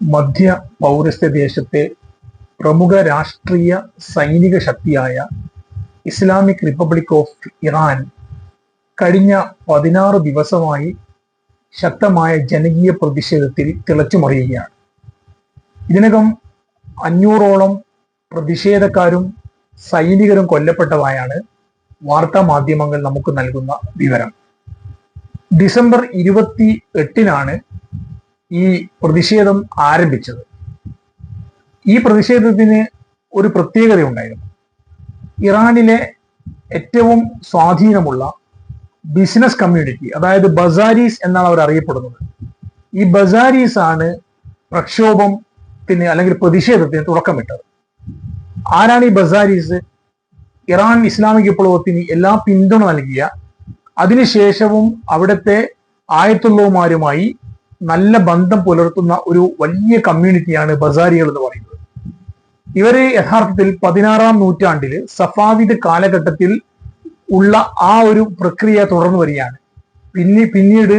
മധ്യ പൗരസ്ത്യ ദേശത്തെ പ്രമുഖ രാഷ്ട്രീയ സൈനിക ശക്തിയായ ഇസ്ലാമിക് റിപ്പബ്ലിക് ഓഫ് ഇറാൻ കഴിഞ്ഞ പതിനാറ് ദിവസമായി ശക്തമായ ജനകീയ പ്രതിഷേധത്തിൽ തിളച്ചുമറിയുകയാണ്. ഇതിനകം അഞ്ഞൂറോളം പ്രതിഷേധക്കാരും സൈനികരും കൊല്ലപ്പെട്ടതായാണ് വാർത്താ മാധ്യമങ്ങൾ നമുക്ക് നൽകുന്ന വിവരം. ഡിസംബർ ഇരുപത്തി എട്ടിനാണ് ഈ പ്രതിഷേധം ആരംഭിച്ചത്. ഈ പ്രതിഷേധത്തിന് ഒരു പ്രത്യേകത ഉണ്ടായിരുന്നു. ഇറാനിലെ ഏറ്റവും സ്വാധീനമുള്ള ബിസിനസ് കമ്മ്യൂണിറ്റി അതായത് ബസാരീസ് എന്നാണ് അവർ അറിയപ്പെടുന്നത്. ഈ ബസാരീസ് ആണ് പ്രക്ഷോഭത്തിന് അല്ലെങ്കിൽ പ്രതിഷേധത്തിന് തുടക്കമിട്ടത്. ആരാണ് ഈ ബസാരീസ്? ഇറാൻ ഇസ്ലാമിക വിപ്ലവത്തിന് എല്ലാ പിന്തുണ നൽകിയ അതിനുശേഷവും അവിടുത്തെ ആയത്തുള്ളവുമാരുമായി നല്ല ബന്ധം പുലർത്തുന്ന ഒരു വലിയ കമ്മ്യൂണിറ്റിയാണ് ബസാരികൾ എന്ന് പറയുന്നത്. ഇവർ യഥാർത്ഥത്തിൽ പതിനാറാം നൂറ്റാണ്ടിൽ സഫാവിദ് കാലഘട്ടത്തിൽ ഉള്ള ആ ഒരു പ്രക്രിയ തുടർന്നു വരികയാണ്. പിന്നെ പിന്നീട്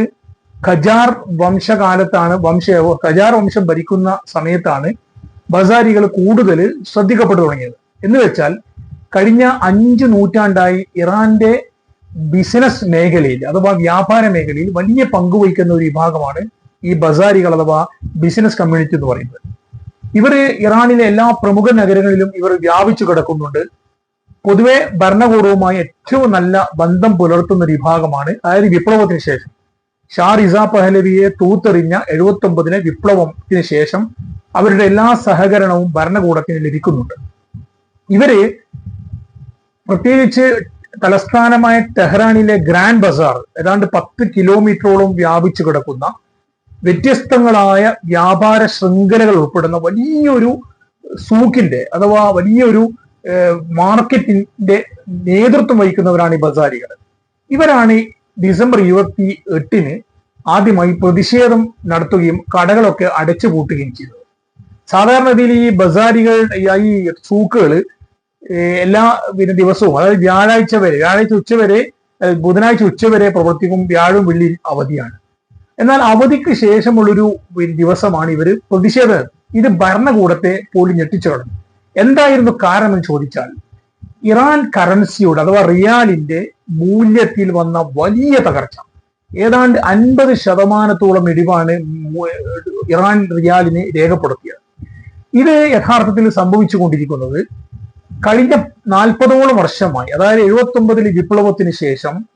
ഖജാർ വംശകാലത്താണ് വംശ ഖജാർ വംശം ഭരിക്കുന്ന സമയത്താണ് ബസാരികൾ കൂടുതൽ ശ്രദ്ധിക്കപ്പെട്ടു തുടങ്ങിയത്. എന്ന് വെച്ചാൽ കഴിഞ്ഞ അഞ്ച് നൂറ്റാണ്ടായി ഇറാന്റെ ബിസിനസ് മേഖലയിൽ അഥവാ വ്യാപാര മേഖലയിൽ വലിയ പങ്കുവഹിക്കുന്ന ഒരു വിഭാഗമാണ് ഈ ബസാരികൾ അഥവാ ബിസിനസ് കമ്മ്യൂണിറ്റി എന്ന് പറയുന്നത്. ഇവർ ഇറാനിലെ എല്ലാ പ്രമുഖ നഗരങ്ങളിലും ഇവർ വ്യാപിച്ചു കിടക്കുന്നുണ്ട്. പൊതുവെ ഭരണകൂടവുമായി ഏറ്റവും നല്ല ബന്ധം പുലർത്തുന്ന ഒരു വിഭാഗമാണ് അതായത് വിപ്ലവത്തിന് ശേഷം. ഷാ റിസ പഹലവിയെ തൂത്തെറിഞ്ഞ എഴുപത്തി ഒമ്പതിലെ വിപ്ലവത്തിന് ശേഷം അവരുടെ എല്ലാ സഹകരണവും ഭരണകൂടത്തിന് ലഭിക്കുന്നുണ്ട്. ഇവർ പ്രത്യേകിച്ച് തലസ്ഥാനമായ ടെഹ്റാനിലെ ഗ്രാൻഡ് ബസാർ ഏതാണ്ട് പത്ത് കിലോമീറ്ററോളം വ്യാപിച്ചു കിടക്കുന്ന വ്യത്യസ്തങ്ങളായ വ്യാപാര ശൃംഖലകൾ ഉൾപ്പെടുന്ന വലിയൊരു സൂക്കിന്റെ അഥവാ വലിയൊരു മാർക്കറ്റിന്റെ നേതൃത്വം വഹിക്കുന്നവരാണ് ഈ ബസാരികൾ. ഇവരാണ് ഡിസംബർ ഇരുപത്തി എട്ടിന് ആദ്യമായി പ്രതിഷേധം നടത്തുകയും കടകളൊക്കെ അടച്ചു പൂട്ടുകയും ചെയ്തത്. സാധാരണ രീതിയിൽ ഈ ബസാരികൾ ഈ സൂക്കുകൾ എല്ലാ പിന്നെ ദിവസവും അതായത് വ്യാഴാഴ്ച വരെ വ്യാഴാഴ്ച ഉച്ചവരെ ബുധനാഴ്ച ഉച്ചവരെ പ്രവർത്തിക്കും വ്യാഴം വെള്ളിയും അവധിയാണ്. എന്നാൽ അവധിക്ക് ശേഷമുള്ളൊരു ദിവസമാണ് ഇവർ പ്രതിഷേധം. ഇത് ഭരണകൂടത്തെ പോലും ഞെട്ടിച്ചു എന്തായിരുന്നു കാരണം എന്ന് ചോദിച്ചാൽ ഇറാൻ കറൻസിയുടെ അഥവാ റിയാലിന്റെ മൂല്യത്തിൽ വന്ന വലിയ തകർച്ച. ഏതാണ്ട് അൻപത് ശതമാനത്തോളം ഇടിവാണ് ഇറാൻ റിയാലിനെ രേഖപ്പെടുത്തിയത്. ഇത് യഥാർത്ഥത്തിൽ സംഭവിച്ചുകൊണ്ടിരിക്കുന്നത് കഴിഞ്ഞ നാൽപ്പതോളം വർഷമായി. അതായത് എഴുപത്തി ഒമ്പതിൽ വിപ്ലവത്തിന് ശേഷം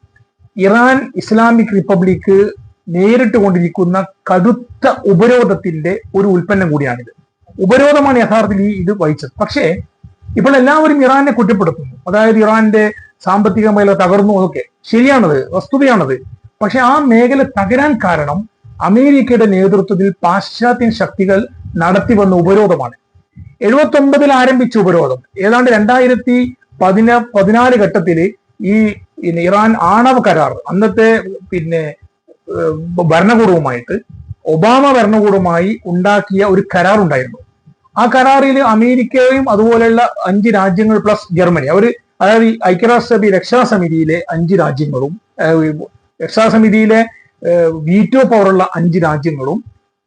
ഇറാൻ ഇസ്ലാമിക് റിപ്പബ്ലിക് നേരിട്ട് കൊണ്ടിരിക്കുന്ന കടുത്ത ഉപരോധത്തിന്റെ ഒരു ഉൽപ്പന്നം കൂടിയാണിത്. ഉപരോധമാണ് യഥാർത്ഥത്തിൽ ഈ ഇത് വഹിച്ചത്. പക്ഷേ ഇപ്പോൾ എല്ലാവരും ഇറാനെ കുറ്റപ്പെടുത്തുന്നു. അതായത് ഇറാന്റെ സാമ്പത്തിക മേഖല തകർന്നു അതൊക്കെ ശരിയാണത് വസ്തുതയാണത്. പക്ഷെ ആ മേഖല തകരാൻ കാരണം അമേരിക്കയുടെ നേതൃത്വത്തിൽ പാശ്ചാത്യ ശക്തികൾ നടത്തി വന്ന ഉപരോധമാണ്. എഴുപത്തി ഒമ്പതിൽ ആരംഭിച്ച ഉപരോധം. ഏതാണ്ട് രണ്ടായിരത്തി പതിന പതിനാല് ഘട്ടത്തിൽ ഈ ഇറാൻ ആണവ കരാർ അന്നത്തെ പിന്നെ ഭരണകൂടവുമായിട്ട് ഒബാമ ഭരണകൂടവുമായി ഉണ്ടാക്കിയ ഒരു കരാർ ഉണ്ടായിരുന്നു ആ കരാറിൽ അമേരിക്കയും അതുപോലെയുള്ള അഞ്ച് രാജ്യങ്ങൾ പ്ലസ് ജർമ്മനി അവർ അതായത് ഐക്യരാഷ്ട്രസഭ രക്ഷാസമിതിയിലെ അഞ്ച് രാജ്യങ്ങളും രക്ഷാസമിതിയിലെ വീറ്റോ പവറുള്ള അഞ്ച് രാജ്യങ്ങളും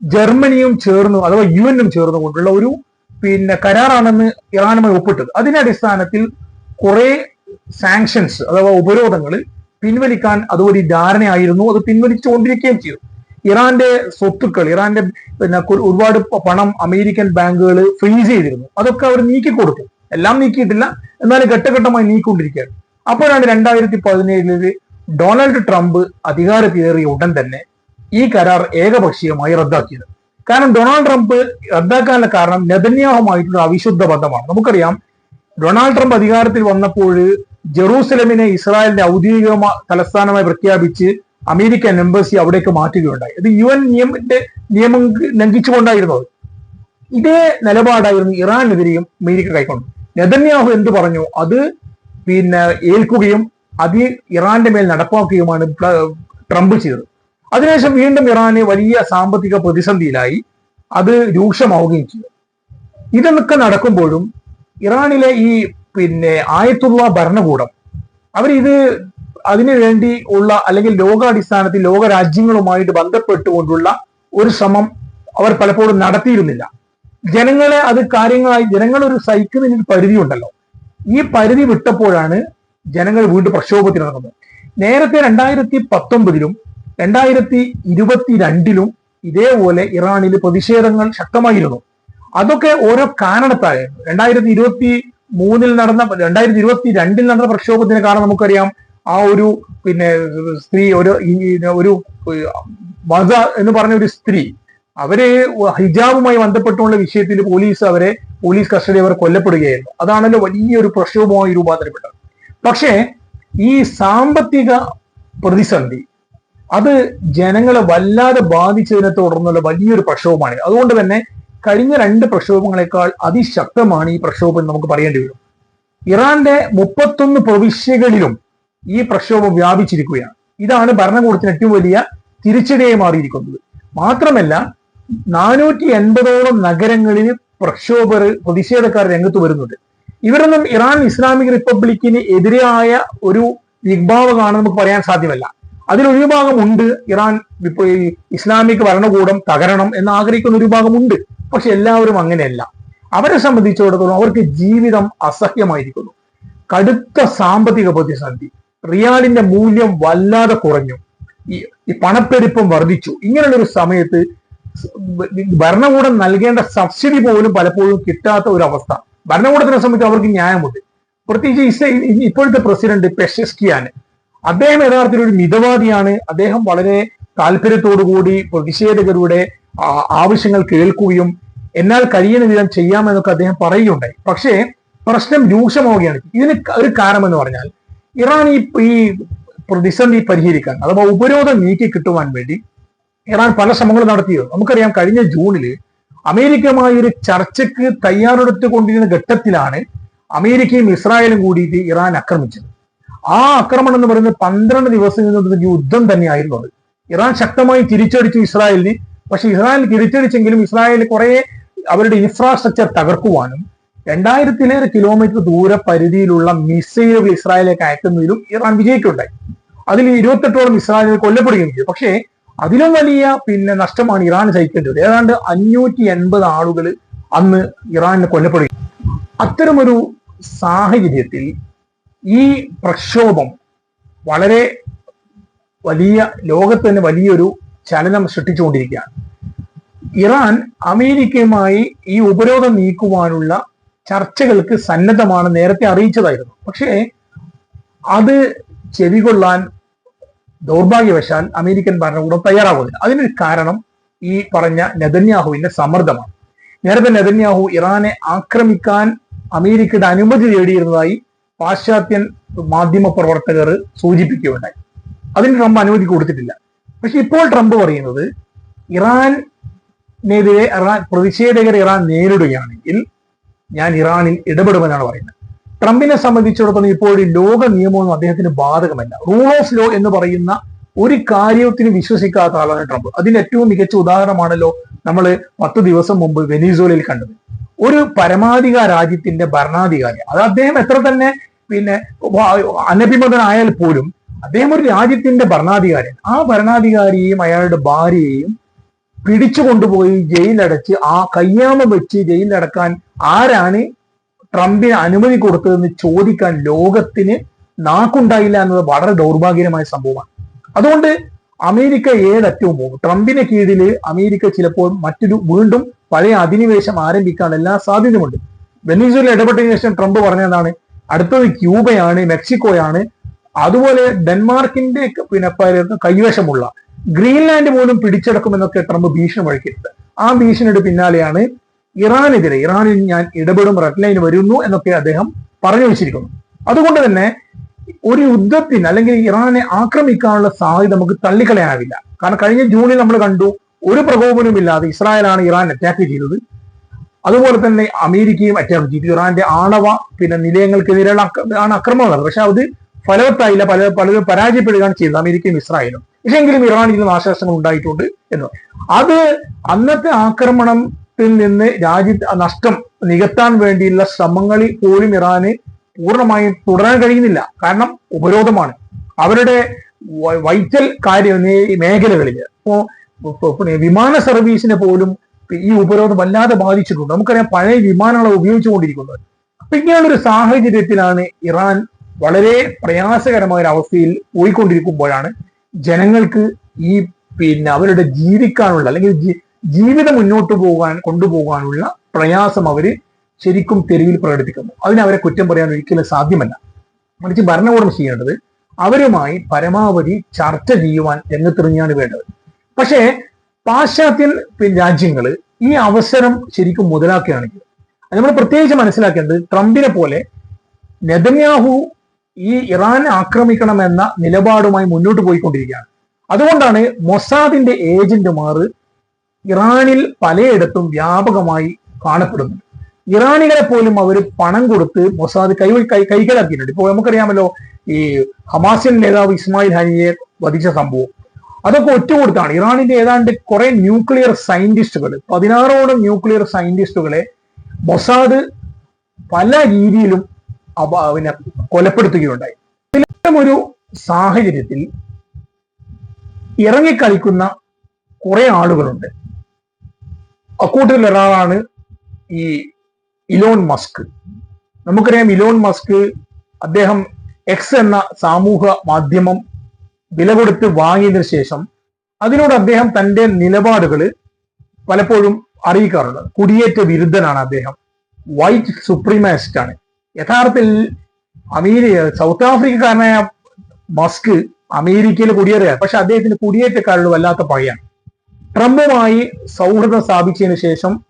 ജർമ്മനിയും ചേർന്നു അഥവാ യു എന്നും ചേർന്നുകൊണ്ടുള്ള ഒരു പിന്നെ കരാറാണെന്ന് ഇറാനുമായി ഒപ്പിട്ടത്. അതിന്റെ അടിസ്ഥാനത്തിൽ കുറെ സാങ്ഷൻസ് അഥവാ ഉപരോധങ്ങൾ പിൻവലിക്കാൻ അതുവഴി ധാരണയായിരുന്നു. അത് പിൻവലിച്ചുകൊണ്ടിരിക്കുകയും ചെയ്തു. ഇറാന്റെ സ്വത്തുക്കൾ ഇറാന്റെ പിന്നെ ഒരുപാട് പണം അമേരിക്കൻ ബാങ്കുകൾ ഫ്രീസ് ചെയ്തിരുന്നു. അതൊക്കെ അവർ നീക്കി കൊടുത്തു എല്ലാം നീക്കിയിട്ടില്ല. എന്നാലും ഘട്ടഘട്ടമായി നീക്കിക്കൊണ്ടിരിക്കുകയാണ്. അപ്പോഴാണ് രണ്ടായിരത്തി പതിനേഴിൽ ഡൊണാൾഡ് ട്രംപ് അധികാരത്തിലേറിയ ഉടൻ തന്നെ ഈ കരാർ ഏകപക്ഷീയമായി റദ്ദാക്കിയത്. കാരണം ഡൊണാൾഡ് ട്രംപ് റദ്ദാക്കാനുള്ള കാരണം നെതന്യാഹുമായിട്ടുള്ള അവിശുദ്ധ ബന്ധമാണ്. നമുക്കറിയാം ഡൊണാൾഡ് ട്രംപ് അധികാരത്തിൽ വന്നപ്പോൾ ജെറൂസലമിനെ ഇസ്രായേലിന്റെ ഔദ്യോഗിക തലസ്ഥാനമായി പ്രഖ്യാപിച്ച് അമേരിക്കൻ എംബസി അവിടേക്ക് മാറ്റുകയുണ്ടായി. അത് യു എൻ നിയമത്തിന്റെ നിയമം ലംഘിച്ചുകൊണ്ടായിരുന്നത് ഇതേ നിലപാടായിരുന്നു ഇറാനെതിരെയും അമേരിക്ക കൈക്കൊണ്ടു നെതന്യാഹു എന്ത് പറഞ്ഞു? അത് പിന്നെ ഏൽക്കുകയും അത് ഇറാന്റെ മേൽ നടപ്പാക്കുകയുമാണ് ട്രംപ് ചെയ്തത്. അതിനുശേഷം വീണ്ടും ഇറാന് വലിയ സാമ്പത്തിക പ്രതിസന്ധിയിലായി. അത് രൂക്ഷമാവുകയും ചെയ്തു. ഇതൊക്കെ നടക്കുമ്പോഴും ഇറാനിലെ ഈ പിന്നെ ആയത്തുള്ള ഭരണകൂടം അവരിത് അതിനു വേണ്ടി ഉള്ള അല്ലെങ്കിൽ ലോകാടിസ്ഥാനത്തിൽ ലോക രാജ്യങ്ങളുമായിട്ട് ബന്ധപ്പെട്ടുകൊണ്ടുള്ള ഒരു ശ്രമം അവർ പലപ്പോഴും നടത്തിയിരുന്നില്ല. ജനങ്ങളെ അത് കാര്യങ്ങളായി ജനങ്ങൾ ഒരു സഹിക്കുന്നതിന് പരിധി ഉണ്ടല്ലോ. ഈ പരിധി വിട്ടപ്പോഴാണ് ജനങ്ങൾ വീണ്ടും പ്രക്ഷോഭത്തിനിറങ്ങുന്നത്. നേരത്തെ രണ്ടായിരത്തി പത്തൊമ്പതിലും രണ്ടായിരത്തി ഇരുപത്തിരണ്ടിലും ഇതേപോലെ ഇറാനിൽ പ്രതിഷേധങ്ങൾ ശക്തമായിരുന്നു. അതൊക്കെ ഓരോ കാരണത്തായ രണ്ടായിരത്തി ഇരുപത്തി മൂന്നിൽ നടന്ന രണ്ടായിരത്തി ഇരുപത്തി രണ്ടിൽ നടന്ന പ്രക്ഷോഭത്തിന് കാരണം നമുക്കറിയാം. ആ ഒരു പിന്നെ സ്ത്രീ ഒരു ഒരു മത എന്ന് പറഞ്ഞ ഒരു സ്ത്രീ അവരെ ഹിജാബുമായി ബന്ധപ്പെട്ടുള്ള വിഷയത്തിൽ പോലീസ് അവരെ പോലീസ് കസ്റ്റഡി അവർ കൊല്ലപ്പെടുകയായിരുന്നു. അതാണല്ലോ വലിയൊരു പ്രക്ഷോഭമായി രൂപാന്തരപ്പെട്ടത്. പക്ഷേ ഈ സാമ്പത്തിക പ്രതിസന്ധി അത് ജനങ്ങളെ വല്ലാതെ ബാധിച്ചതിനെ തുടർന്നുള്ള വലിയൊരു പ്രക്ഷോഭമാണ് അതുകൊണ്ട് തന്നെ കഴിഞ്ഞ രണ്ട് പ്രക്ഷോഭങ്ങളെക്കാൾ അതിശക്തമാണ് ഈ പ്രക്ഷോഭം എന്ന് നമുക്ക് പറയേണ്ടി വരും. ഇറാന്റെ മുപ്പത്തൊന്ന് പ്രവിശ്യകളിലും ഈ പ്രക്ഷോഭം വ്യാപിച്ചിരിക്കുകയാണ്. ഇതാണ് ഭരണകൂടത്തിന് ഏറ്റവും വലിയ തിരിച്ചടിയായി മാറിയിരിക്കുന്നത്. മാത്രമല്ല നാനൂറ്റി എൺപതോളം നഗരങ്ങളിൽ പ്രക്ഷോഭർ പ്രതിഷേധക്കാർ രംഗത്ത് വരുന്നുണ്ട്. ഇവരൊന്നും ഇറാൻ ഇസ്ലാമിക് റിപ്പബ്ലിക്കിന് എതിരായ ഒരു വിഭാഗമാണ് നമുക്ക് പറയാൻ സാധ്യമല്ല. അതിലൊരു ഭാഗമുണ്ട് ഇറാൻ ഇസ്ലാമിക് ഭരണകൂടം തകരണം എന്ന് ആഗ്രഹിക്കുന്ന ഒരു വിഭാഗമുണ്ട്. പക്ഷെ എല്ലാവരും അങ്ങനെയല്ല. അവരെ സംബന്ധിച്ചിടത്തോളം അവർക്ക് ജീവിതം അസഹ്യമായിരിക്കുന്നു. കടുത്ത സാമ്പത്തിക പ്രതിസന്ധി റിയാലിന്റെ മൂല്യം വല്ലാതെ കുറഞ്ഞു. ഈ പണപ്പെരുപ്പം വർദ്ധിച്ചു. ഇങ്ങനെയുള്ള ഒരു സമയത്ത് ഭരണകൂടം നൽകേണ്ട സബ്സിഡി പോലും പലപ്പോഴും കിട്ടാത്ത ഒരു അവസ്ഥ ഭരണകൂടത്തിനെ സംബന്ധിച്ച് അവർക്ക് ന്യായമുണ്ട്. പ്രത്യേകിച്ച് ഇസ്രയേൽ ഇപ്പോഴത്തെ പ്രസിഡന്റ് പെഷസ്കിയാണ് അദ്ദേഹം യഥാർത്ഥത്തിൽ ഒരു മിതവാദിയാണ്. അദ്ദേഹം വളരെ താല്പര്യത്തോടുകൂടി പ്രതിഷേധകരുടെ ആവശ്യങ്ങൾ കേൾക്കുകയും എന്നാൽ കഴിയുന്ന വിധം ചെയ്യാമെന്നൊക്കെ അദ്ദേഹം പറയുകയുണ്ടായി. പക്ഷേ പ്രശ്നം രൂക്ഷമാവുകയാണ്. ഇതിന് ഒരു കാരണം എന്ന് പറഞ്ഞാൽ ഇറാൻ ഈ ഈ പ്രതിസന്ധി പരിഹരിക്കാൻ അഥവാ ഉപരോധം നീക്കി കിട്ടുവാൻ വേണ്ടി ഇറാൻ പല ശ്രമങ്ങളും നടത്തിയത് നമുക്കറിയാം കഴിഞ്ഞ ജൂണിൽ അമേരിക്കയുമായി ഒരു ചർച്ചയ്ക്ക് തയ്യാറെടുത്തുകൊണ്ടിരുന്ന ഘട്ടത്തിലാണ് അമേരിക്കയും ഇസ്രായേലും കൂടിയിട്ട് ഇറാൻ ആക്രമിച്ചത്. ആ ആക്രമണം എന്ന് പറയുന്നത് പന്ത്രണ്ട് ദിവസം നിന്നുള്ള യുദ്ധം തന്നെയായിരുന്നു അത്. ഇറാൻ ശക്തമായി തിരിച്ചടിച്ചു ഇസ്രായേലിന്. പക്ഷെ ഇസ്രായേൽ തിരിച്ചടിച്ചെങ്കിലും ഇസ്രായേൽ കുറെ അവരുടെ ഇൻഫ്രാസ്ട്രക്ചർ തകർക്കുവാനും രണ്ടായിരത്തിലേറെ കിലോമീറ്റർ ദൂര പരിധിയിലുള്ള മിസൈലുകൾ ഇസ്രായേലിലേക്ക് അയക്കുന്നതിലും ഇറാൻ വിജയിക്കുണ്ടായി. അതിൽ ഇരുപത്തെട്ടോളം ഇസ്രായേലിൽ കൊല്ലപ്പെടുകയും ചെയ്തു. പക്ഷേ അതിലും വലിയ പിന്നെ നഷ്ടമാണ് ഇറാൻ സഹിക്കേണ്ടത് ഏതാണ്ട് അഞ്ഞൂറ്റി എൺപത് ആളുകൾ അന്ന് ഇറാനിൽ കൊല്ലപ്പെടുകയും അത്തരമൊരു സാഹചര്യത്തിൽ ഈ പ്രക്ഷോഭം വളരെ വലിയ ലോകത്ത് തന്നെ വലിയൊരു ചലനം സൃഷ്ടിച്ചുകൊണ്ടിരിക്കുകയാണ്. ഇറാൻ അമേരിക്കയുമായി ഈ ഉപരോധം നീക്കുവാനുള്ള ചർച്ചകൾക്ക് സന്നദ്ധമാണ് നേരത്തെ അറിയിച്ചതായിരുന്നു. പക്ഷേ അത് ചെവികൊള്ളാൻ ദൗർഭാഗ്യവശാൽ അമേരിക്കൻ ഭരണകൂടം തയ്യാറാകുന്നില്ല അതിനൊരു കാരണം ഈ പറഞ്ഞ നെതന്യാഹുവിന്റെ സമ്മർദ്ദമാണ്. നേരത്തെ നെതന്യാഹു ഇറാനെ ആക്രമിക്കാൻ അമേരിക്കയുടെ അനുമതി തേടിയിരുന്നതായി പാശ്ചാത്യൻ മാധ്യമ പ്രവർത്തകർ സൂചിപ്പിക്കുകയുണ്ടായി. അതിന് ട്രംപ് അനുമതി കൊടുത്തിട്ടില്ല. പക്ഷെ ഇപ്പോൾ ട്രംപ് പറയുന്നത് ഇറാനെതിരെ ഇറാൻ പ്രതിഷേധകരെ ഇറാൻ നേരിടുകയാണെങ്കിൽ ഞാൻ ഇറാനിൽ ഇടപെടുമെന്നാണ് പറയുന്നത്. ട്രംപിനെ സംബന്ധിച്ചിടത്തോളം ഇപ്പോൾ ലോക നിയമമൊന്നും അദ്ദേഹത്തിന് ബാധകമല്ല. റൂൾ ഓഫ് ലോ എന്ന് പറയുന്ന ഒരു കാര്യത്തിന് വിശ്വസിക്കാത്ത ആളാണ് ട്രംപ്. അതിന് ഏറ്റവും മികച്ച ഉദാഹരണമാണല്ലോ നമ്മൾ പത്ത് ദിവസം മുമ്പ് വെനീസോലയിൽ കണ്ടത്. ഒരു പരമാധികാര രാജ്യത്തിന്റെ ഭരണാധികാരി അത് അദ്ദേഹം എത്ര തന്നെ പിന്നെ അനഭിമതനായാൽ പോലും അദ്ദേഹം ഒരു രാജ്യത്തിന്റെ ഭരണാധികാരി ആ ഭരണാധികാരിയെയും അയാളുടെ ഭാര്യയെയും പിടിച്ചു കൊണ്ടുപോയി ജയിലടച്ച് ആ കയ്യാമ വെച്ച് ജയിലടക്കാൻ ആരാണ് ട്രംപിന് അനുമതി കൊടുത്തതെന്ന് ചോദിക്കാൻ ലോകത്തിന് നാക്കുണ്ടായില്ല എന്നത് വളരെ ദൗർഭാഗ്യകരമായ സംഭവമാണ്. അതുകൊണ്ട് അമേരിക്ക ഏതറ്റവും പോകും. ട്രംപിന് കീഴിൽ അമേരിക്ക ചിലപ്പോൾ മറ്റൊരു വീണ്ടും പഴയ അധിനിവേശം ആരംഭിക്കാൻ എല്ലാ സാധ്യതയുമുണ്ട്. വെനീസുവേല ഇടപെട്ടതിനു ശേഷം ട്രംപ് പറഞ്ഞതാണ് അടുത്തത് ക്യൂബയാണ് മെക്സിക്കോയാണ്. അതുപോലെ ഡെൻമാർക്കിന്റെ പിന്നെ കൈവശമുള്ള ഗ്രീൻലാൻഡ് പോലും പിടിച്ചെടുക്കുമെന്നൊക്കെ ട്രംപ് ഭീഷണി മുഴക്കിയിട്ടുണ്ട് ആ ഭീഷണിയുടെ പിന്നാലെയാണ് ഇറാനെതിരെ ഇറാനിൽ ഞാൻ ഇടപെടും റെഡ് ലൈൻ വരുന്നു എന്നൊക്കെ അദ്ദേഹം പറഞ്ഞു വെച്ചിരിക്കുന്നു. അതുകൊണ്ട് തന്നെ ഒരു യുദ്ധത്തിന് അല്ലെങ്കിൽ ഇറാനെ ആക്രമിക്കാനുള്ള സാധ്യത നമുക്ക് തള്ളിക്കളയാനാവില്ല. കാരണം കഴിഞ്ഞ ജൂണിൽ നമ്മൾ കണ്ടു ഒരു പ്രകോപനമില്ലാതെ ഇസ്രായേലാണ് ഇറാൻ അറ്റാക്ക് ചെയ്തത്. അതുപോലെ തന്നെ അമേരിക്കയും അറ്റാക്ക് ചെയ്തു ഇറാന്റെ ആണവ പിന്നെ നിലയങ്ങൾക്കെതിരെയുള്ള ആണ് ആക്രമണം പക്ഷെ അത് ഫലവത്തായില്ല പല പലരും പരാജയപ്പെടുകയാണ് ചെയ്തത് അമേരിക്കയും ഇസ്രായേലും. പക്ഷെങ്കിലും ഇറാനിൽ നാശനഷ്ടങ്ങൾ ഉണ്ടായിട്ടുണ്ട് എന്ന്. അത് അന്നത്തെ ആക്രമണത്തിൽ നിന്ന് രാജ്യത്ത് നഷ്ടം നികത്താൻ വേണ്ടിയുള്ള ശ്രമങ്ങളിൽ പോലും ഇറാന് പൂർണമായും തുടരാൻ കഴിയുന്നില്ല. കാരണം ഉപരോധമാണ്. അവരുടെ വൈറ്റൽ കാര്യം മേഖലകളിൽ ഇപ്പോ വിമാന സർവീസിനെ പോലും ഈ ഉപരോധം വല്ലാതെ ബാധിച്ചിട്ടുണ്ട്. നമുക്കറിയാം പഴയ വിമാനങ്ങളെ ഉപയോഗിച്ചുകൊണ്ടിരിക്കുന്നത്. അപ്പൊ ഇങ്ങനെയുള്ള ഒരു സാഹചര്യത്തിലാണ് ഇറാൻ വളരെ പ്രയാസകരമായ ഒരു അവസ്ഥയിൽ പോയിക്കൊണ്ടിരിക്കുമ്പോഴാണ് ജനങ്ങൾക്ക് ഈ പിന്നെ അവരുടെ ജീവിക്കാനുള്ള അല്ലെങ്കിൽ ജീവിതം മുന്നോട്ട് പോകാൻ കൊണ്ടുപോകാനുള്ള പ്രയാസം അവർ ശരിക്കും തെരുവിൽ പ്രകടിപ്പിക്കുന്നു. അതിന് അവരെ കുറ്റം പറയാൻ ഒരിക്കലും സാധ്യമല്ല. മറിച്ച് ഭരണകൂടം ചെയ്യേണ്ടത് അവരുമായി പരമാവധി ചർച്ച ചെയ്യുവാൻ രംഗത്തിറങ്ങിയാണ് വേണ്ടത്. പക്ഷേ പാശ്ചാത്യ രാജ്യങ്ങൾ ഈ അവസരം ശരിക്കും മുതലാക്കുകയാണെങ്കിൽ നമ്മൾ പ്രത്യേകിച്ച് മനസ്സിലാക്കേണ്ടത് ട്രംപിനെ പോലെ നെതന്യാഹു ഈ ഇറാൻ ആക്രമിക്കണമെന്ന നിലപാടുമായി മുന്നോട്ട് പോയിക്കൊണ്ടിരിക്കുകയാണ്. അതുകൊണ്ടാണ് മൊസാദിന്റെ ഏജന്റുമാർ ഇറാനിൽ പലയിടത്തും വ്യാപകമായി കാണപ്പെടുന്നുണ്ട് ഇറാനികളെ പോലും അവർ പണം കൊടുത്ത് മൊസാദ് കൈ കൈ- കൈക്കലാക്കിയിട്ടുണ്ട് ഇപ്പോൾ നമുക്കറിയാമല്ലോ ഈ ഹമാസിൻ നേതാവ് ഇസ്മായിൽ ഹനിയെ വധിച്ച സംഭവം. അതൊക്കെ ഒറ്റുകൊടുത്താണ്. ഇറാനിന്റെ ഏതാണ്ട് കുറെ ന്യൂക്ലിയർ സയന്റിസ്റ്റുകൾ പതിനാറോളം ന്യൂക്ലിയർ സയന്റിസ്റ്റുകളെ മൊസാദ് പല രീതിയിലും പിന്നെ കൊലപ്പെടുത്തുകയുണ്ടായി. ഒരു സാഹചര്യത്തിൽ ഇറങ്ങിക്കളിക്കുന്ന കുറെ ആളുകളുണ്ട്. അക്കൂട്ടത്തിൽ ഒരാളാണ് ഈ ഇലോൺ മസ്ക്. നമുക്കറിയാം ഇലോൺ മസ്ക് അദ്ദേഹം എക്സ് എന്ന സാമൂഹ മാധ്യമം വില കൊടുത്ത് വാങ്ങിയതിനു ശേഷം അതിനോട് അദ്ദേഹം തന്റെ നിലപാടുകൾ പലപ്പോഴും അറിയിക്കാറുണ്ട്. കുടിയേറ്റ വിരുദ്ധനാണ് അദ്ദേഹം. വൈറ്റ് സുപ്രീമാസ്റ്റ് ആണ്. യഥാർത്ഥത്തിൽ അമേരിക്ക സൗത്ത് ആഫ്രിക്കക്കാരനായ മസ്ക് അമേരിക്കയിൽ കുടിയേറുകയാണ് പക്ഷെ അദ്ദേഹത്തിന് കുടിയേറ്റക്കാരുടെ വല്ലാത്ത പകയാണ് ട്രംപുമായി സൗഹൃദം സ്ഥാപിച്ചതിന് ശേഷം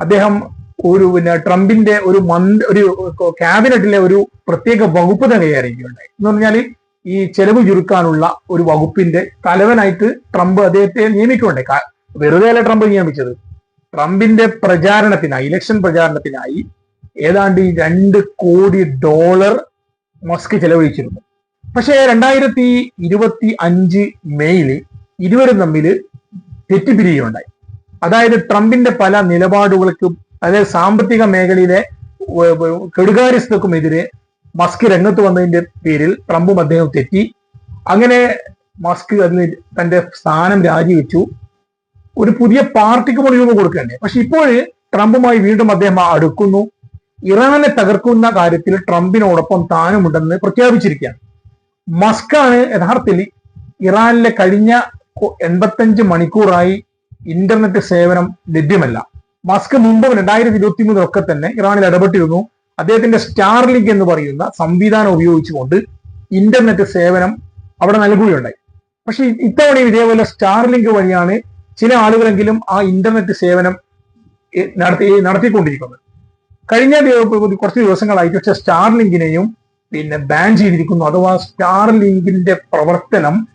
അദ്ദേഹം ഒരു പിന്നെ ട്രംപിന്റെ ഒരു മന്ത്രി ഒരു ക്യാബിനറ്റിലെ ഒരു പ്രത്യേക വകുപ്പ് തന്നെ കൈകാര്യണ്ടായി എന്ന് പറഞ്ഞാൽ ഈ ചെലവ് ചുരുക്കാനുള്ള ഒരു വകുപ്പിന്റെ തലവനായിട്ട് ട്രംപ് അദ്ദേഹത്തെ നിയമിക്കുകയുണ്ടായി. വെറുതെ അല്ല ട്രംപ് നിയമിച്ചത്. ട്രംപിന്റെ പ്രചാരണത്തിനായി ഇലക്ഷൻ പ്രചാരണത്തിനായി ഏതാണ്ട് ഈ രണ്ട് കോടി ഡോളർ മസ്ക് ചെലവഴിച്ചിരുന്നു. പക്ഷേ രണ്ടായിരത്തി ഇരുപത്തി അഞ്ച് മെയ്യിൽ ഇരുവരും തമ്മിൽ തെറ്റിപ്പിരിയുണ്ടായി അതായത് ട്രംപിന്റെ പല നിലപാടുകൾക്കും അതായത് സാമ്പത്തിക മേഖലയിലെ കെടുകാര്യസ്ഥക്കുമെതിരെ മസ്ക് രംഗത്ത് വന്നതിന്റെ പേരിൽ ട്രംപും അദ്ദേഹം തെറ്റി. അങ്ങനെ മസ്ക് അതിന് തന്റെ സ്ഥാനം രാജിവെച്ചു. ഒരു പുതിയ പാർട്ടിക്ക് രൂപം കൊടുക്കണ്ടേ പക്ഷെ ഇപ്പോൾ ട്രംപുമായി വീണ്ടും അദ്ദേഹം അടുക്കുന്നു. ഇറാനെ തകർക്കുന്ന കാര്യത്തിൽ ട്രംപിനോടൊപ്പം താനുമുണ്ടെന്ന് പ്രഖ്യാപിച്ചിരിക്കുകയാണ്. മസ്കാണ് യഥാർത്ഥത്തിൽ ഇറാനിലെ കഴിഞ്ഞ എൺപത്തഞ്ച് മണിക്കൂറായി ഇന്റർനെറ്റ് സേവനം ലഭ്യമല്ല. മസ്ക് മുമ്പ് രണ്ടായിരത്തി ഇരുപത്തി മൂന്നിലൊക്കെ തന്നെ ഇറാനിൽ ഇടപെട്ടിരുന്നു. അദ്ദേഹത്തിന്റെ സ്റ്റാർലിങ്ക് എന്ന് പറയുന്ന സംവിധാനം ഉപയോഗിച്ചുകൊണ്ട് ഇന്റർനെറ്റ് സേവനം അവിടെ നൽകുകയുണ്ടായി. പക്ഷെ ഇത്തവണ ഇതേപോലെ സ്റ്റാർലിങ്ക് വഴിയാണ് ചില ആളുകളെങ്കിലും ആ ഇന്റർനെറ്റ് സേവനം നടത്തി നടത്തിക്കൊണ്ടിരിക്കുന്നത്. കഴിഞ്ഞ കുറച്ച് ദിവസങ്ങളായിട്ട് പക്ഷെ സ്റ്റാർലിങ്കിനെയും പിന്നെ ബാൻ ചെയ്തിരിക്കുന്നു. അഥവാ സ്റ്റാർലിങ്കിന്റെ പ്രവർത്തനം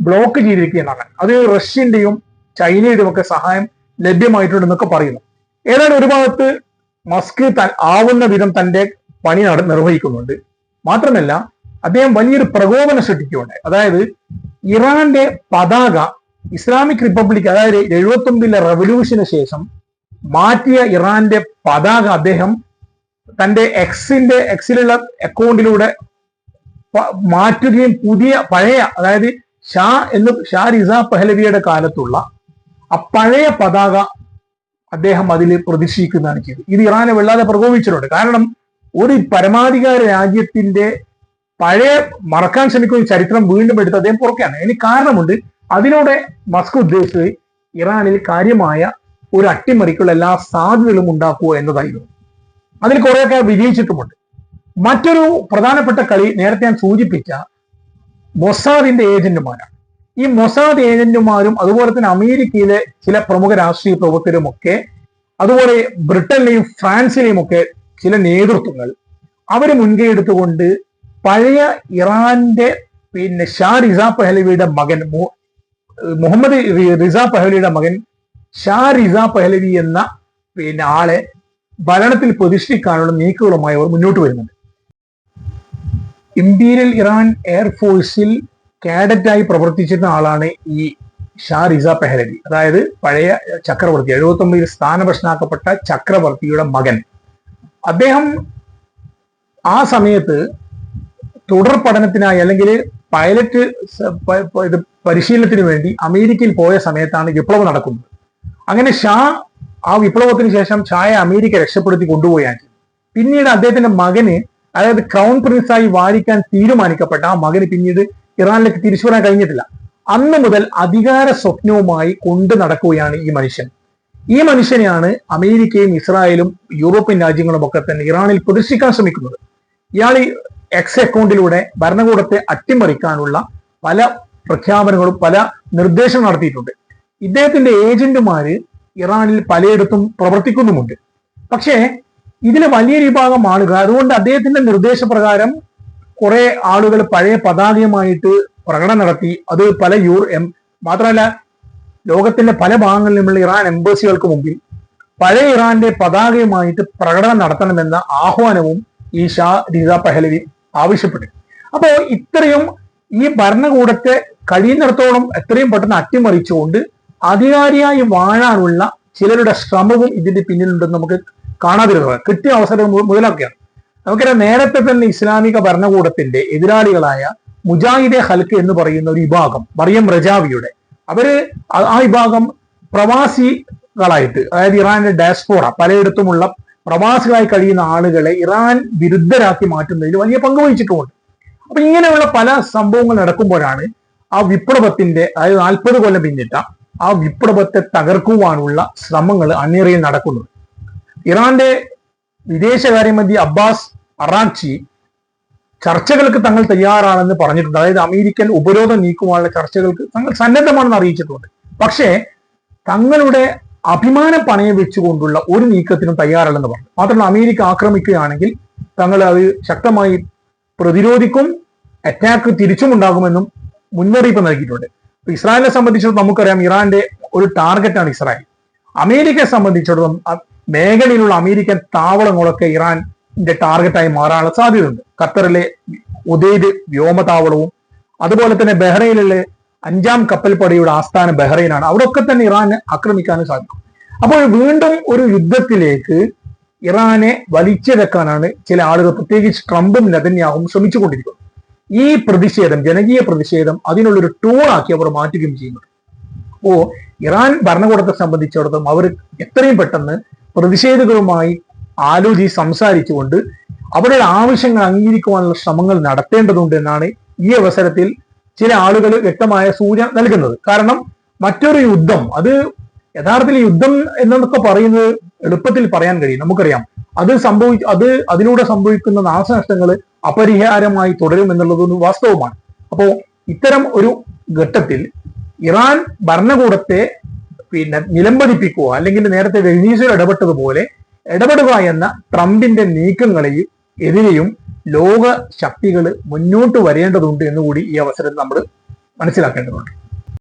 ബ്ലോക്ക് ചെയ്തിരിക്കുകയാണ് അത് റഷ്യന്റെയും ചൈനയുടെയും ഒക്കെ സഹായം ലഭ്യമായിട്ടുണ്ടെന്നൊക്കെ പറയുന്നു. ഏതായാലും ഒരു ഭാഗത്ത് മസ്ക് ആവുന്ന വിധം തന്റെ പണി നിർവഹിക്കുന്നുണ്ട്. മാത്രമല്ല അദ്ദേഹം വലിയൊരു പ്രകോപനം സൃഷ്ടിക്കുകയുണ്ടായി. അതായത് ഇറാന്റെ പതാക ഇസ്ലാമിക് റിപ്പബ്ലിക് അതായത് എഴുപത്തി ഒമ്പതിലെ റവല്യൂഷന് ശേഷം മാറ്റിയ ഇറാന്റെ പതാക അദ്ദേഹം തന്റെ എക്സിന്റെ എക്സിലുള്ള അക്കൗണ്ടിലൂടെ മാറ്റുകയും പുതിയ പഴയ അതായത് ഷാ എന്ന് ഷാ റിസ പെഹലവിയുടെ കാലത്തുള്ള ആ പഴയ പതാക അദ്ദേഹം അതിൽ പ്രതീക്ഷിക്കുന്നതാണ് ചെയ്തത്. ഇത് ഇറാനെ വെള്ളാതെ പ്രകോപിച്ചിട്ടുണ്ട്. കാരണം ഒരു പരമാധികാര രാജ്യത്തിന്റെ പഴയ മറക്കാൻ ശ്രമിക്കുന്ന ചരിത്രം വീണ്ടും എടുത്ത് അദ്ദേഹം പുറക്കാണ് അതിന് കാരണമുണ്ട്. അതിനോടെ മസ്ക് ഉദ്ദേശിച്ചത് ഇറാനിൽ കാര്യമായ ഒരു അട്ടിമറിക്കുള്ള എല്ലാ സാധ്യതകളും ഉണ്ടാക്കുക എന്നതായിരുന്നു. അതിൽ കുറെയൊക്കെ വിജയിച്ചിട്ടുമുണ്ട്. മറ്റൊരു പ്രധാനപ്പെട്ട കളി നേരത്തെ ഞാൻ സൂചിപ്പിച്ച മൊസാദിന്റെ ഏജന്റുമാരാണ്. ഈ മൊസാദ് ഏജന്റുമാരും അതുപോലെ തന്നെ അമേരിക്കയിലെ ചില പ്രമുഖ രാഷ്ട്രീയ പ്രവർത്തകരും ഒക്കെ അതുപോലെ ബ്രിട്ടനിലെയും ഫ്രാൻസിലെയും ഒക്കെ ചില നേതൃത്വങ്ങൾ അവർ മുൻകൈ എടുത്തുകൊണ്ട് പഴയ ഇറാന്റെ പിന്നെ ഷാ റിസ പഹലവിയുടെ മകൻ മുഹമ്മദ് റിസ പഹലവിയുടെ മകൻ ഷാ റിസ പഹലവി എന്ന പിന്നെ ആളെ ഭരണത്തിൽ പ്രതിഷ്ഠിക്കാനുള്ള നീക്കുകളുമായി അവർ മുന്നോട്ട് വരുന്നുണ്ട്. ഇമ്പീരിയൽ ഇറാൻ എയർഫോഴ്സിൽ കാഡറ്റായി പ്രവർത്തിച്ചിരുന്ന ആളാണ് ഈ ഷാ റിസ പെഹലവി. അതായത് പഴയ ചക്രവർത്തി എഴുപത്തി ഒമ്പതിൽ സ്ഥാനഭ്രഷ്ടനാക്കപ്പെട്ട ചക്രവർത്തിയുടെ മകൻ. അദ്ദേഹം ആ സമയത്ത് തുടർ പഠനത്തിനായി അല്ലെങ്കിൽ പൈലറ്റ് ഇത് പരിശീലനത്തിന് വേണ്ടി അമേരിക്കയിൽ പോയ സമയത്താണ് വിപ്ലവം നടക്കുന്നത്. അങ്ങനെ ഷാ ആ വിപ്ലവത്തിന് ശേഷം ഷായെ അമേരിക്ക രക്ഷപ്പെടുത്തി കൊണ്ടുപോയാണ് പിന്നീട് അദ്ദേഹത്തിന്റെ മകന് അതായത് ക്രൗൺ പ്രിൻസായി വാരിക്കാൻ തീരുമാനിക്കപ്പെട്ട ആ മകന് പിന്നീട് ഇറാനിലേക്ക് തിരിച്ചു വരാൻ കഴിഞ്ഞിട്ടില്ല. അന്ന് മുതൽ അധികാര സ്വപ്നവുമായി കൊണ്ടു നടക്കുകയാണ് ഈ മനുഷ്യൻ. ഈ മനുഷ്യനെയാണ് അമേരിക്കയും ഇസ്രായേലും യൂറോപ്യൻ രാജ്യങ്ങളും ഒക്കെ തന്നെ ഇറാനിൽ പ്രതിഷ്ഠിക്കാൻ ശ്രമിക്കുന്നത്. ഇയാൾ ഈ എക്സ് അക്കൗണ്ടിലൂടെ ഭരണകൂടത്തെ അട്ടിമറിക്കാനുള്ള പല പ്രഖ്യാപനങ്ങളും പല നിർദ്ദേശം നടത്തിയിട്ടുണ്ട്. ഇദ്ദേഹത്തിന്റെ ഏജന്റുമാര് ഇറാനിൽ പലയിടത്തും പ്രവർത്തിക്കുന്നുമുണ്ട്. പക്ഷേ ഇതിൽ വലിയ വിഭാഗം ആളുകൾ അതുകൊണ്ട് അദ്ദേഹത്തിന്റെ നിർദ്ദേശപ്രകാരം കുറെ ആളുകൾ പഴയ പതാകയുമായിട്ട് പ്രകടനം നടത്തി. അത് പല യൂർ എം മാത്രമല്ല ലോകത്തിന്റെ പല ഭാഗങ്ങളിലുമുള്ള ഇറാൻ എംബസികൾക്ക് മുമ്പിൽ പഴയ ഇറാന്റെ പതാകയുമായിട്ട് പ്രകടനം നടത്തണമെന്ന ആഹ്വാനവും ഈ ഷാ രീത പഹലവി ആവശ്യപ്പെട്ടു. അപ്പോൾ ഇത്രയും ഈ ഭരണകൂടത്തെ കഴിയുന്നിടത്തോളം എത്രയും പെട്ടെന്ന് അട്ടിമറിച്ചുകൊണ്ട് അധികാരിയായി വാഴാനുള്ള ചിലരുടെ ശ്രമവും ഇതിന്റെ പിന്നിലുണ്ടെന്ന് നമുക്ക് കാണാതിരുന്നത് കിട്ടിയ അവസരം മുതലൊക്കെയാണ്. നമുക്കറിയാം നേരത്തെ തന്നെ ഇസ്ലാമിക ഭരണകൂടത്തിന്റെ എതിരാളികളായ മുജാഹിദെ ഹൽക്ക് എന്ന് പറയുന്ന ഒരു വിഭാഗം മറിയം റജാവിയുടെ. അവർ ആ വിഭാഗം പ്രവാസികളായിട്ട് അതായത് ഇറാന്റെ ഡാസ്പോറ പലയിടത്തുമുള്ള പ്രവാസികളായി കഴിയുന്ന ആളുകളെ ഇറാൻ വിരുദ്ധരാക്കി മാറ്റുന്നതിൽ വലിയ പങ്ക് വഹിച്ചിട്ടുമുണ്ട്. അപ്പൊ ഇങ്ങനെയുള്ള പല സംഭവങ്ങൾ നടക്കുമ്പോഴാണ് ആ വിപ്ലവത്തിന്റെ അതായത് നാൽപ്പത് കൊല്ലം പിന്നിട്ട ആ വിപ്ലവത്തെ തകർക്കുവാനുള്ള ശ്രമങ്ങൾ അണിയറയിൽ നടക്കുന്നത് ഇറാന്റെ വിദേശകാര്യമന്ത്രി അബ്ബാസ് അറാഖ്ചി ചർച്ചകൾക്ക് തങ്ങൾ തയ്യാറാണെന്ന് പറഞ്ഞിട്ടുണ്ട്. അതായത് അമേരിക്കൻ ഉപരോധം നീക്കുവാനുള്ള ചർച്ചകൾക്ക് തങ്ങൾ സന്നദ്ധമാണെന്ന് അറിയിച്ചിട്ടുണ്ട്. പക്ഷേ തങ്ങളുടെ അഭിമാനം പണയം വെച്ചുകൊണ്ടുള്ള ഒരു നീക്കത്തിനും തയ്യാറല്ലെന്ന് പറഞ്ഞു. മാത്രമല്ല അമേരിക്ക ആക്രമിക്കുകയാണെങ്കിൽ തങ്ങൾ അത് ശക്തമായി പ്രതിരോധിക്കും അറ്റാക്ക് തിരിച്ചുമുണ്ടാകുമെന്നും മുന്നറിയിപ്പ് നൽകിയിട്ടുണ്ട്. ഇസ്രായേലിനെ സംബന്ധിച്ചിടത്തോളം നമുക്കറിയാം ഇറാന്റെ ഒരു ടാർഗറ്റാണ് ഇസ്രായേൽ. അമേരിക്കയെ സംബന്ധിച്ചിടത്തോളം മേഖലയിലുള്ള അമേരിക്കൻ താവളങ്ങളൊക്കെ ഇറാന്റെ ടാർഗറ്റായി മാറാനുള്ള സാധ്യതയുണ്ട്. ഖത്തറിലെ ഉദയ്ദ് വ്യോമതാവളവും അതുപോലെ തന്നെ ബഹ്റൈനിലുള്ള അഞ്ചാം കപ്പൽപ്പടയുടെ ആസ്ഥാനം ബഹ്റൈനാണ്. അവിടെയൊക്കെ തന്നെ ഇറാനെ ആക്രമിക്കാനും സാധിക്കും. അപ്പോൾ വീണ്ടും ഒരു യുദ്ധത്തിലേക്ക് ഇറാനെ വലിച്ചിഴക്കാനാണ് ചില ആളുകൾ പ്രത്യേകിച്ച് ട്രംപും നെതന്യാഹും ശ്രമിച്ചുകൊണ്ടിരിക്കുന്നത്. ഈ പ്രതിഷേധം ജനകീയ പ്രതിഷേധം അതിനുള്ളൊരു ടൂളാക്കി അവർ മാറ്റുകയും ചെയ്യുന്നത് അപ്പോ ഇറാൻ ഭരണകൂടത്തെ സംബന്ധിച്ചിടത്തോളം അവർ എത്രയും പെട്ടെന്ന് പ്രതിഷേധകരുമായി ആലോചിച്ച് സംസാരിച്ചുകൊണ്ട് അവരുടെ ആവശ്യങ്ങൾ അംഗീകരിക്കുവാനുള്ള ശ്രമങ്ങൾ നടത്തേണ്ടതുണ്ട് എന്നാണ് ഈ അവസരത്തിൽ ചില ആളുകൾ വ്യക്തമായ സൂചന നൽകുന്നത്. കാരണം മറ്റൊരു യുദ്ധം അത് യഥാർത്ഥത്തിൽ യുദ്ധം എന്നൊക്കെ പറയുന്നത് എളുപ്പത്തിൽ പറയാൻ കഴിയും. നമുക്കറിയാം. അത് സംഭവി അത് അതിലൂടെ സംഭവിക്കുന്ന നാശനഷ്ടങ്ങൾ അപരിഹാരമായി തുടരും എന്നുള്ളത് വാസ്തവമാണ്. അപ്പോ ഇത്തരം ഒരു ഘട്ടത്തിൽ ഇറാൻ ഭരണകൂടത്തെ പിന്നെ നിലംപതിപ്പിക്കുക അല്ലെങ്കിൽ നേരത്തെ വെനീസിൽ ഇടപെട്ടതുപോലെ ഇടപെടുക എന്ന ട്രംപിന്റെ നീക്കങ്ങളെയും എതിരെയും ലോക ശക്തികൾ മുന്നോട്ട് വരേണ്ടതുണ്ട് എന്നുകൂടി ഈ അവസരത്തിൽ നമ്മൾ മനസ്സിലാക്കേണ്ടതുണ്ട്.